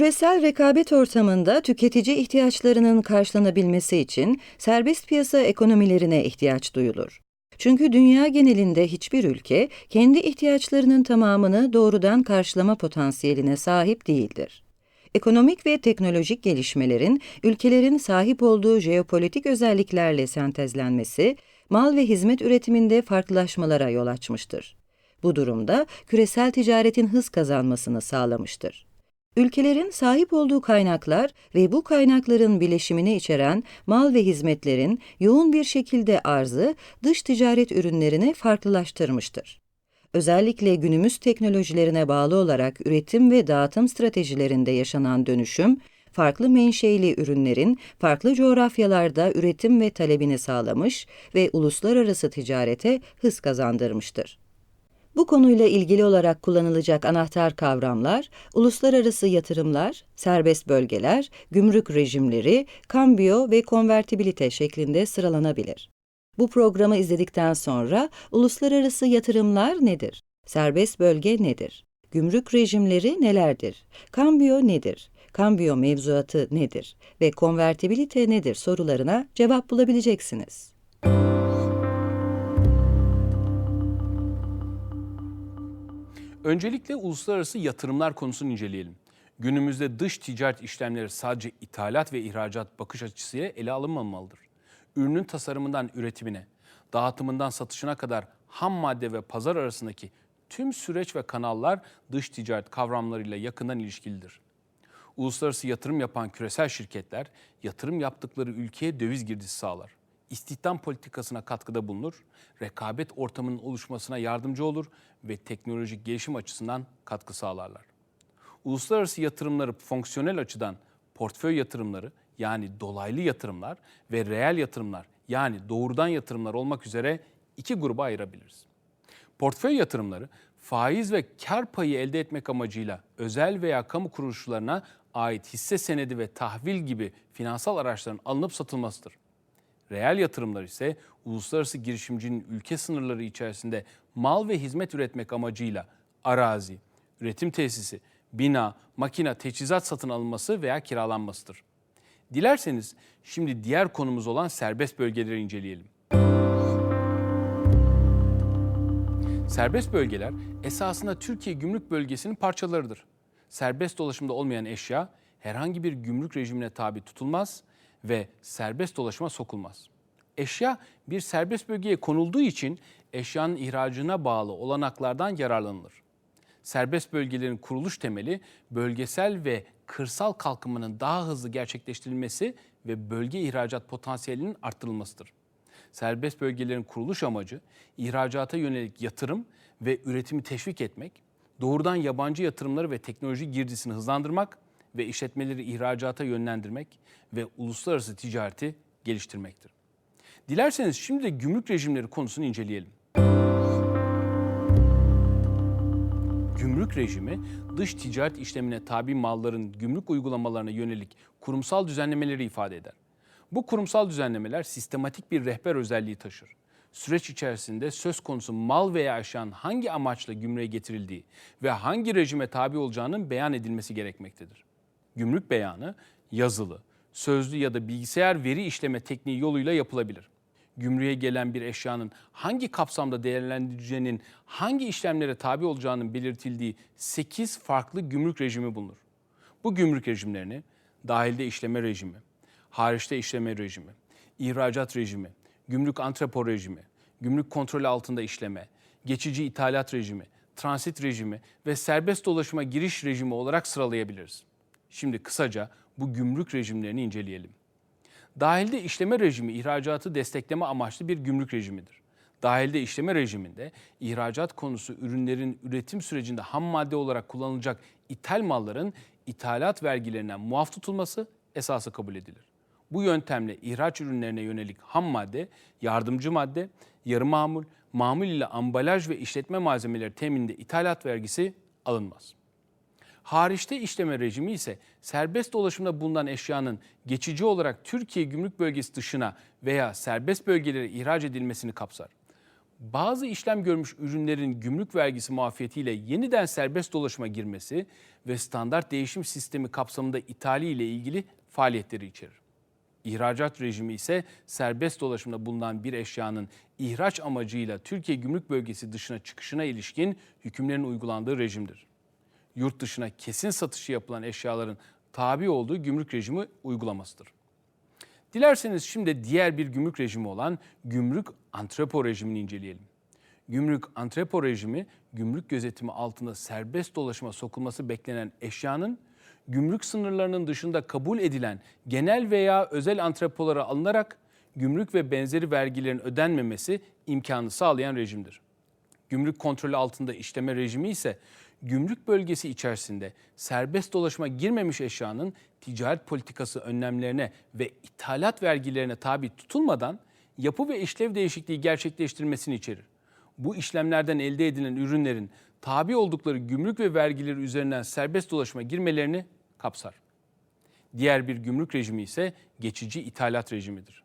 Küresel rekabet ortamında tüketici ihtiyaçlarının karşılanabilmesi için serbest piyasa ekonomilerine ihtiyaç duyulur. Çünkü dünya genelinde hiçbir ülke kendi ihtiyaçlarının tamamını doğrudan karşılama potansiyeline sahip değildir. Ekonomik ve teknolojik gelişmelerin ülkelerin sahip olduğu jeopolitik özelliklerle sentezlenmesi, mal ve hizmet üretiminde farklılaşmalara yol açmıştır. Bu durumda küresel ticaretin hız kazanmasını sağlamıştır. Ülkelerin sahip olduğu kaynaklar ve bu kaynakların bileşimini içeren mal ve hizmetlerin yoğun bir şekilde arzı dış ticaret ürünlerini farklılaştırmıştır. Özellikle günümüz teknolojilerine bağlı olarak üretim ve dağıtım stratejilerinde yaşanan dönüşüm, farklı menşeili ürünlerin farklı coğrafyalarda üretim ve talebini sağlamış ve uluslararası ticarete hız kazandırmıştır. Bu konuyla ilgili olarak kullanılacak anahtar kavramlar, uluslararası yatırımlar, serbest bölgeler, gümrük rejimleri, kambiyo ve konvertibilite şeklinde sıralanabilir. Bu programı izledikten sonra uluslararası yatırımlar nedir? Serbest bölge nedir? Gümrük rejimleri nelerdir? Kambiyo nedir? Kambiyo mevzuatı nedir? Ve konvertibilite nedir sorularına cevap bulabileceksiniz. Öncelikle uluslararası yatırımlar konusunu inceleyelim. Günümüzde dış ticaret işlemleri sadece ithalat ve ihracat bakış açısıyla ele alınmamalıdır. Ürünün tasarımından üretimine, dağıtımından satışına kadar ham madde ve pazar arasındaki tüm süreç ve kanallar dış ticaret kavramlarıyla yakından ilişkilidir. Uluslararası yatırım yapan küresel şirketler yatırım yaptıkları ülkeye döviz girdisi sağlar. İstihdam politikasına katkıda bulunur, rekabet ortamının oluşmasına yardımcı olur ve teknolojik gelişim açısından katkı sağlarlar. Uluslararası yatırımları fonksiyonel açıdan portföy yatırımları yani dolaylı yatırımlar ve reel yatırımlar yani doğrudan yatırımlar olmak üzere iki gruba ayırabiliriz. Portföy yatırımları faiz ve kar payı elde etmek amacıyla özel veya kamu kuruluşlarına ait hisse senedi ve tahvil gibi finansal araçların alınıp satılmasıdır. Reel yatırımlar ise uluslararası girişimcinin ülke sınırları içerisinde mal ve hizmet üretmek amacıyla arazi, üretim tesisi, bina, makina, teçhizat satın alınması veya kiralanmasıdır. Dilerseniz şimdi diğer konumuz olan serbest bölgeleri inceleyelim. Serbest bölgeler esasında Türkiye gümrük bölgesinin parçalarıdır. Serbest dolaşımda olmayan eşya herhangi bir gümrük rejimine tabi tutulmaz ve serbest dolaşıma sokulmaz. Eşya bir serbest bölgeye konulduğu için eşyanın ihracına bağlı olanaklardan yararlanılır. Serbest bölgelerin kuruluş temeli bölgesel ve kırsal kalkınmanın daha hızlı gerçekleştirilmesi ve bölge ihracat potansiyelinin arttırılmasıdır. Serbest bölgelerin kuruluş amacı ihracata yönelik yatırım ve üretimi teşvik etmek, doğrudan yabancı yatırımları ve teknoloji girdisini hızlandırmak ve işletmeleri ihracata yönlendirmek ve uluslararası ticareti geliştirmektir. Dilerseniz şimdi de gümrük rejimleri konusunu inceleyelim. Gümrük rejimi dış ticaret işlemine tabi malların gümrük uygulamalarına yönelik kurumsal düzenlemeleri ifade eder. Bu kurumsal düzenlemeler sistematik bir rehber özelliği taşır. Süreç içerisinde söz konusu mal veya eşyanın hangi amaçla gümrüğe getirildiği ve hangi rejime tabi olacağının beyan edilmesi gerekmektedir. Gümrük beyanı yazılı, sözlü ya da bilgisayar veri işleme tekniği yoluyla yapılabilir. Gümrüğe gelen bir eşyanın hangi kapsamda değerlendireceğinin, hangi işlemlere tabi olacağının belirtildiği 8 farklı gümrük rejimi bulunur. Bu gümrük rejimlerini dahilde işleme rejimi, hariçte işleme rejimi, ihracat rejimi, gümrük antrepo rejimi, gümrük kontrolü altında işleme, geçici ithalat rejimi, transit rejimi ve serbest dolaşıma giriş rejimi olarak sıralayabiliriz. Şimdi kısaca bu gümrük rejimlerini inceleyelim. Dahilde işleme rejimi ihracatı destekleme amaçlı bir gümrük rejimidir. Dahilde işleme rejiminde ihracat konusu ürünlerin üretim sürecinde ham madde olarak kullanılacak ithal malların ithalat vergilerinden muaf tutulması esası kabul edilir. Bu yöntemle ihraç ürünlerine yönelik ham madde, yardımcı madde, yarı mamul, mamul ile ambalaj ve işletme malzemeleri temininde ithalat vergisi alınmaz. Hariçte işleme rejimi ise serbest dolaşımda bulunan eşyanın geçici olarak Türkiye gümrük bölgesi dışına veya serbest bölgelere ihraç edilmesini kapsar. bazı işlem görmüş ürünlerin gümrük vergisi muafiyetiyle yeniden serbest dolaşıma girmesi ve standart değişim sistemi kapsamında ithali ile ilgili faaliyetleri içerir. İhracat rejimi ise serbest dolaşımda bulunan bir eşyanın ihraç amacıyla Türkiye gümrük bölgesi dışına çıkışına ilişkin hükümlerin uygulandığı rejimdir. Yurt dışına kesin satışı yapılan eşyaların tabi olduğu gümrük rejimi uygulamasıdır. Dilerseniz şimdi diğer bir gümrük rejimi olan gümrük antrepo rejimini inceleyelim. Gümrük antrepo rejimi, gümrük gözetimi altında serbest dolaşıma sokulması beklenen eşyanın gümrük sınırlarının dışında kabul edilen genel veya özel antrepolara alınarak gümrük ve benzeri vergilerin ödenmemesi imkanı sağlayan rejimdir. Gümrük kontrolü altında işleme rejimi ise gümrük bölgesi içerisinde serbest dolaşıma girmemiş eşyanın ticaret politikası önlemlerine ve ithalat vergilerine tabi tutulmadan yapı ve işlev değişikliği gerçekleştirmesini içerir. Bu işlemlerden elde edilen ürünlerin tabi oldukları gümrük ve vergileri üzerinden serbest dolaşıma girmelerini kapsar. Diğer bir gümrük rejimi ise geçici ithalat rejimidir.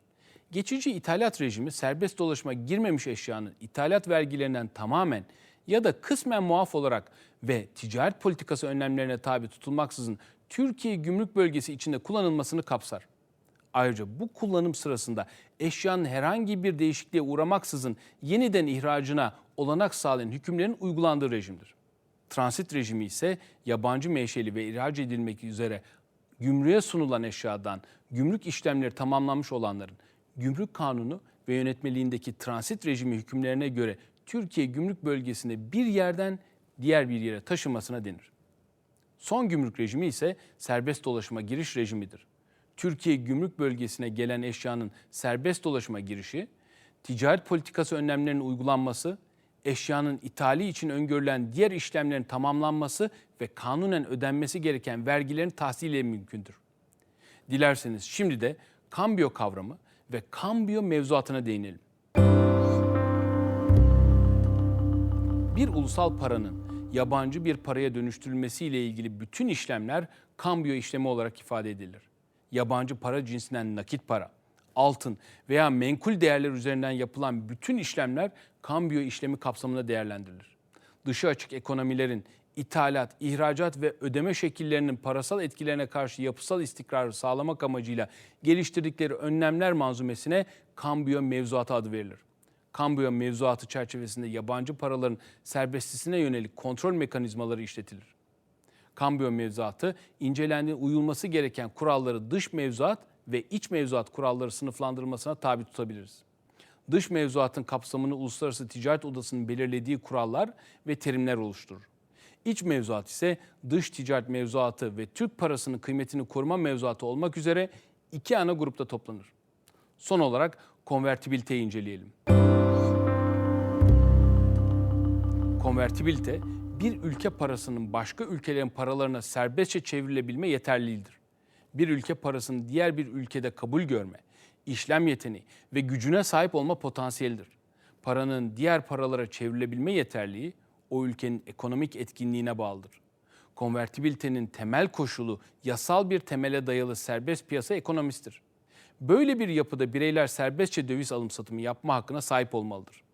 Geçici ithalat rejimi serbest dolaşıma girmemiş eşyanın ithalat vergilerinden tamamen ya da kısmen muaf olarak ve ticaret politikası önlemlerine tabi tutulmaksızın Türkiye gümrük bölgesi içinde kullanılmasını kapsar. Ayrıca bu kullanım sırasında eşyanın herhangi bir değişikliğe uğramaksızın yeniden ihracına olanak sağlayan hükümlerin uygulandığı rejimdir. Transit rejimi ise yabancı menşeli ve ihraç edilmek üzere gümrüğe sunulan eşyadan gümrük işlemleri tamamlanmış olanların gümrük kanunu ve yönetmeliğindeki transit rejimi hükümlerine göre Türkiye gümrük bölgesinde bir yerden diğer bir yere taşınmasına denir. Son gümrük rejimi ise serbest dolaşıma giriş rejimidir. Türkiye gümrük bölgesine gelen eşyanın serbest dolaşıma girişi, ticaret politikası önlemlerinin uygulanması, eşyanın ithali için öngörülen diğer işlemlerin tamamlanması ve kanunen ödenmesi gereken vergilerin tahsili mümkündür. Dilerseniz şimdi de kambiyo kavramı ve kambiyo mevzuatına değinelim. Bir ulusal paranın yabancı bir paraya dönüştürülmesiyle ilgili bütün işlemler kambiyo işlemi olarak ifade edilir. Yabancı para cinsinden nakit para, altın veya menkul değerler üzerinden yapılan bütün işlemler kambiyo işlemi kapsamında değerlendirilir. Dışı açık ekonomilerin ithalat, ihracat ve ödeme şekillerinin parasal etkilerine karşı yapısal istikrarı sağlamak amacıyla geliştirdikleri önlemler manzumesine kambiyo mevzuatı adı verilir. Kambiyo mevzuatı çerçevesinde yabancı paraların serbestisine yönelik kontrol mekanizmaları işletilir. Kambiyo mevzuatı incelendiği uyulması gereken kuralları dış mevzuat ve iç mevzuat kuralları sınıflandırmasına tabi tutabiliriz. Dış mevzuatın kapsamını Uluslararası Ticaret Odası'nın belirlediği kurallar ve terimler oluşturur. İç mevzuat ise dış ticaret mevzuatı ve Türk parasının kıymetini koruma mevzuatı olmak üzere iki ana grupta toplanır. Son olarak konvertibiliteyi inceleyelim. Konvertibilite, bir ülke parasının başka ülkelerin paralarına serbestçe çevrilebilme yeterliliğidir. Bir ülke parasının diğer bir ülkede kabul görme, işlem yeteneği ve gücüne sahip olma potansiyelidir. Paranın diğer paralara çevrilebilme yeterliği o ülkenin ekonomik etkinliğine bağlıdır. Konvertibilitenin temel koşulu yasal bir temele dayalı serbest piyasa ekonomisidir. Böyle bir yapıda bireyler serbestçe döviz alım satımı yapma hakkına sahip olmalıdır.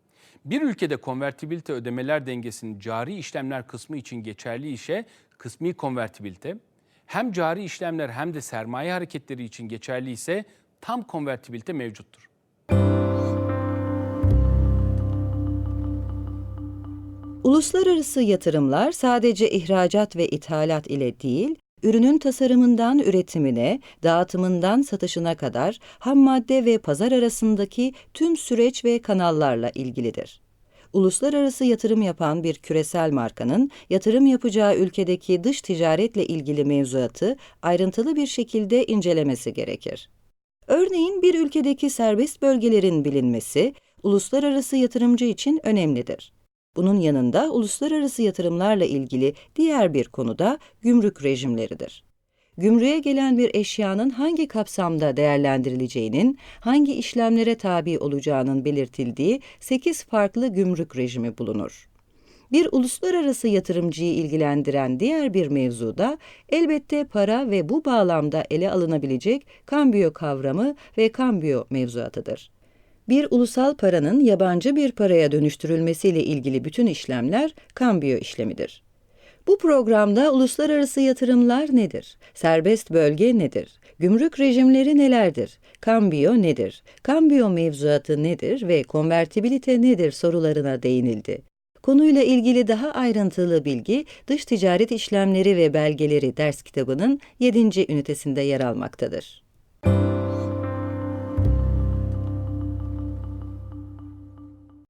Bir ülkede konvertibilite ödemeler dengesinin cari işlemler kısmı için geçerli işe kısmi konvertibilite, hem cari işlemler hem de sermaye hareketleri için geçerli ise tam konvertibilite mevcuttur. Uluslararası yatırımlar sadece ihracat ve ithalat ile değil, ürünün tasarımından üretimine, dağıtımından satışına kadar ham madde ve pazar arasındaki tüm süreç ve kanallarla ilgilidir. Uluslararası yatırım yapan bir küresel markanın yatırım yapacağı ülkedeki dış ticaretle ilgili mevzuatı ayrıntılı bir şekilde incelemesi gerekir. Örneğin bir ülkedeki serbest bölgelerin bilinmesi uluslararası yatırımcı için önemlidir. Bunun yanında uluslararası yatırımlarla ilgili diğer bir konu da gümrük rejimleridir. Gümrüğe gelen bir eşyanın hangi kapsamda değerlendirileceğinin, hangi işlemlere tabi olacağının belirtildiği 8 farklı gümrük rejimi bulunur. Bir uluslararası yatırımcıyı ilgilendiren diğer bir mevzu da elbette para ve bu bağlamda ele alınabilecek kambiyo kavramı ve kambiyo mevzuatıdır. Bir ulusal paranın yabancı bir paraya dönüştürülmesiyle ilgili bütün işlemler kambiyo işlemidir. Bu programda uluslararası yatırımlar nedir? Serbest bölge nedir? Gümrük rejimleri nelerdir? Kambiyo nedir? Kambiyo mevzuatı nedir ve konvertibilite nedir sorularına değinildi. Konuyla ilgili daha ayrıntılı bilgi Dış Ticaret İşlemleri ve Belgeleri ders kitabının 7. ünitesinde yer almaktadır.